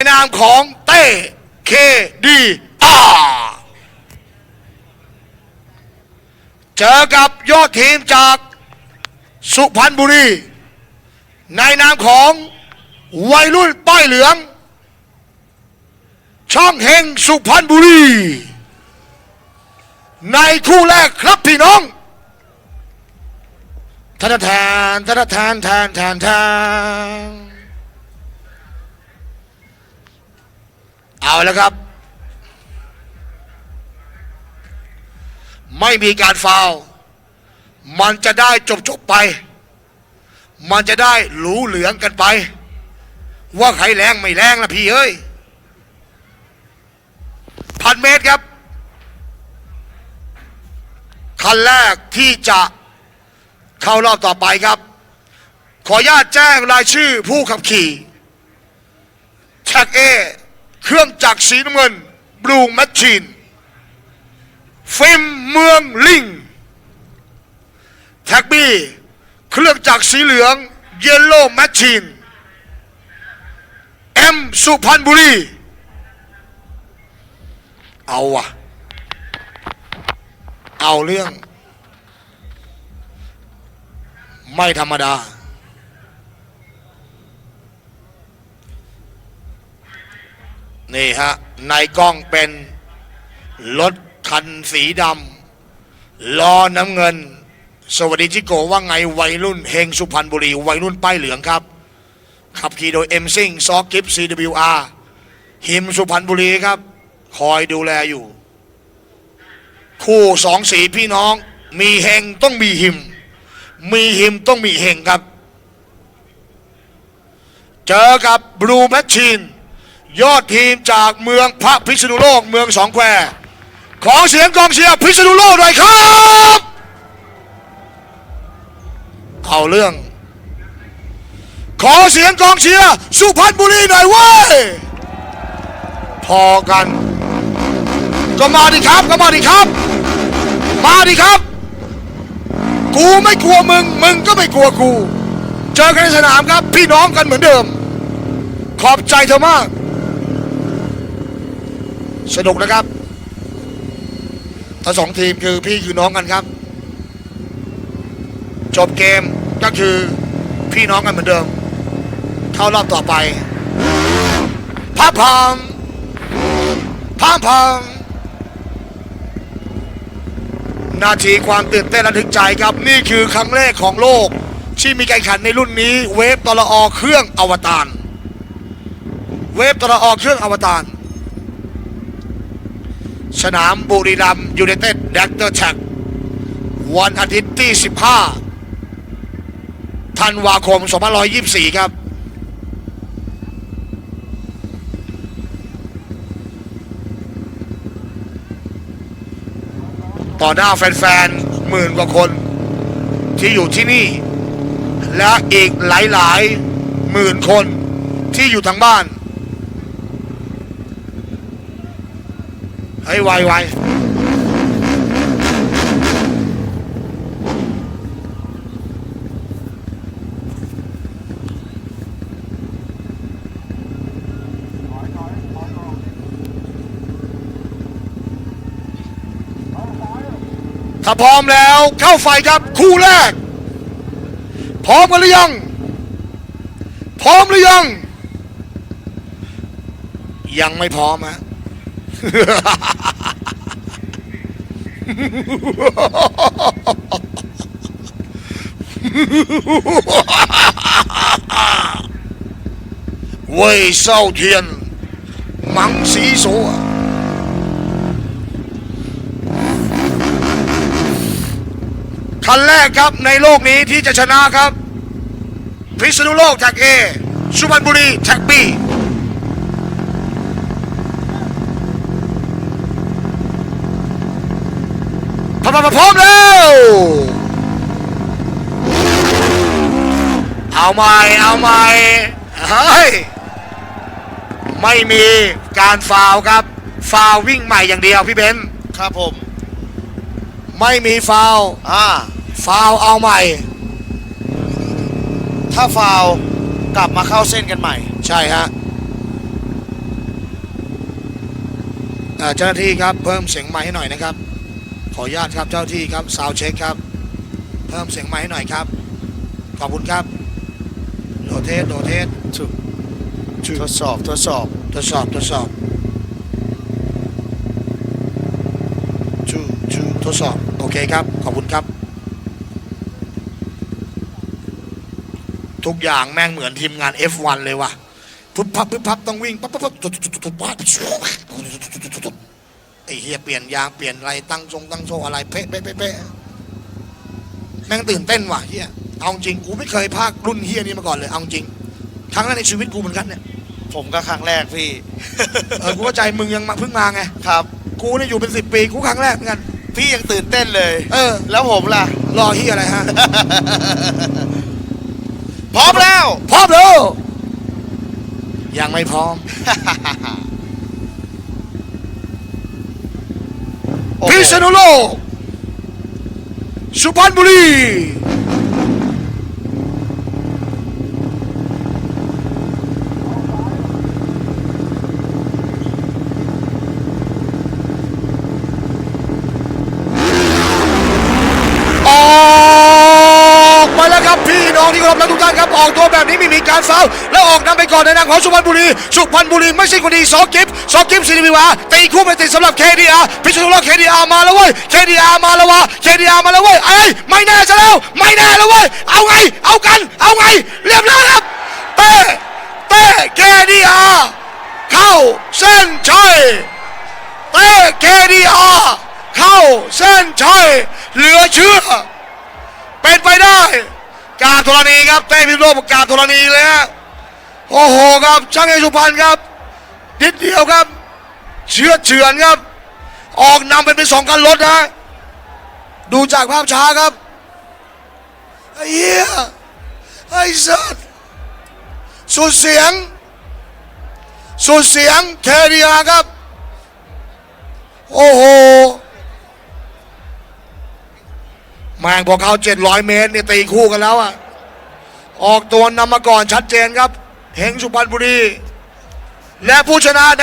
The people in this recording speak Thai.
ในนามของเต้เคดีอาเจอกับยอดทีมจากสุพรรณบุรี ในนามของวัยรุ่นป้ายเหลือง ช่องเฮงสุพรรณบุรี ในคู่แรกครับพี่น้องทานทานทานทานทานทานทาน แล้วครับ ไม่มีการฟาวมันจะได้จบจบไป มันจะได้หลูเหลืองกันไป ว่าใครแรงไม่แรงล่ะพี่เอ้ยพันเมตรครับ คันแรกที่จะเข้ารอบต่อไปครับ ขออนุญาตแจ้งรายชื่อผู้ขับขี่แท็กเอ เครื่องจักรสีน้ำเงินบลูแมชชีนฟิล์มเมืองลิงแท็กบี้เครื่องจักรสีเหลืองเยลโล่แมชชีนเอ็มสุพรรณบุรี เอาวะเอาเรื่อง ไม่ธรรมดา นี่ฮะในกล้องเป็นรถคันสีดำล้อน้ำเงิน สวัสดีจิโกว่าไงวัยรุ่นเฮงสุพรรณบุรีวัยรุ่นป้ายเหลืองครับ ขับขี่โดยเอ็มซิงซอกิฟ CWR หิมสุพรรณบุรีครับ คอยดูแลอยู่ คู่สองสีพี่น้อง มีเฮงต้องมีหิม มีหิมต้องมีเฮงครับ เจอกับบลูแมชชีน ยอดทีมจากเมืองพระพิษณุโลกเมืองสองแควขอเสียงกองเชียร์พิษณุโลกหน่อยครับ เอาเรื่อง ขอเสียงกองเชียร์สุพรรณบุรีหน่อยเว้ย พอกัน ก็มาดิครับก็มาดิครับ มาดิครับ กูไม่กลัวมึง มึงก็ไม่กลัวกู เจอกันในสนามครับ พี่น้องกันเหมือนเดิม ขอบใจเธอมาก สนุกนะครับทั้งสองทีมคือพี่คือน้องกันครับ จบเกมก็คือพี่น้องกันเหมือนเดิม เข้ารอบต่อไปพามพามพามพามนาทีความตื่นเต้นระทึกใจครับ นี่คือครั้งแรกของโลก ที่มีการแข่งขันในรุ่นนี้ เวฟตลอเครื่องอวตารเวฟตลอเครื่องอวตาร สนามบุรีรัมยูไนเต็ดแดกเตอร์แท็กวันอาทิตย์ที่ 15 ธันวาคม 2524 ครับต่อหน้าแฟนๆหมื่นกว่าคนที่อยู่ที่นี่ และอีกหลายๆหมื่นคนที่อยู่ทางบ้าน ให้ยไวไวถ้าพร้อมแล้วเข้าไฟครับคู่แรก พร้อมกันหรือยัง พร้อมหรือยัง ยังไม่พร้อมฮะ เว่ยเศร้าเทียนมังสีโสคันแรกครับในโลกนี้ที่จะชนะครับ พิษณุโลกแท็กเอสุพรรณบุรีแท็กบี พร้อมพร้อมแล้ว เอาใหม่ เอาใหม่เฮ้ยไม่มีการฟาวล์ครับ ฟาวล์วิ่งใหม่อย่างเดียวพี่เบนซ์ครับผม ไม่มีฟาวล์อ่าฟาวล์เอาใหม่ ถ้าฟาวล์กลับมาเข้าเส้นกันใหม่ ใช่ฮะเอ่อเจ้าหน้าที่ครับเพิ่มเสียงไมค์ให้หน่อยนะครับข ออนุญาตครับเจ้าหน้าที่ครับซาวเช็คครับ เพิ่มเสียงไมค์ให้หน่อยครับ ขอบคุณครับโดเทสโดเทสถูกทดสอบทดสอบทดสอบทดสอบชูชูทดสอบ โอเคครับ ขอบคุณครับ ทุกอย่างแม่งเหมือนทีมงาน F1 เลยว่ะปุ๊บพับปุ๊บพับต้องวิ่งปั๊บปั๊บปั๊บ ไอ้เฮียเปลี่ยนยางเปลี่ยนอะไรตั้งทรงตั้งโซ่อะไรเป๊ะเป๊ะเป๊ะเป๊ะแม่งตื่นเต้นว่ะเฮียเอาจริงกูไม่เคยพากรุ่นเฮียนี้มาก่อนเลยเอาจริงครั้งแรกในชีวิตกูเหมือนกันเนี่ยผมก็ครั้งแรกพี่เออกูเข้าใจมึงยังมาเพิ่งมาไงครับ กูเนี่ยอยู่เป็นสิบปีกูครั้งแรกเหมือนกันพี่ยังตื่นเต้นเลย เออ แล้วผมล่ะ รอเฮียอะไรฮะ พร้อมแล้ว พร้อมแล้ว ยังไม่พร้อม พิษณุโลก สุพรรณบุรี ออกมาแล้วครับพี่น้องที่เคารพและทุกท่านครับ ออกตัวแบบนี้ไม่มีการฟาวแล้วออกนำไปก่อนในนามของสุพรรณบุรี สุพรรณบุรีไม่ใช่คนดีสองกิฟสองกิฟสิริวิวาตีคู่ไปติดสำหรับ KDR พิษณุโลก KDR มาแล้วเว้ย KDR มาแล้ววะ KDR มาแล้วเว้ยไอ้ไม่แน่ซะแล้ว ไม่แน่แล้วเว้ยเอาไง เอากัน เอาไง เรียบร้อยครับเต้เต้ KDR เข้าเส้นชัยเต้ KDR เข้าเส้นชัยเหลือเชื่อเป็นไปได้ กาธรณีครับเต้พิโลกกาธรณีเลยฮะโอ้โหครับช่างเอกสุพรรณครับนิดเดียวครับ เชื่อเฉือนครับ ออกนำเป็นเป็นสองกันรถนะ ดูจากภาพช้าครับไอ้เหี้ยไอ้สัสสุดเสียง สุดเสียงแคเรียครับ โอ้โห แม่งพอเขา700 เมตรเนี่ยตีคู่กันแล้วอะ ออกตัวนำมาก่อนชัดเจนครับ เฮงสุพรรณบุรี และผู้ชนะ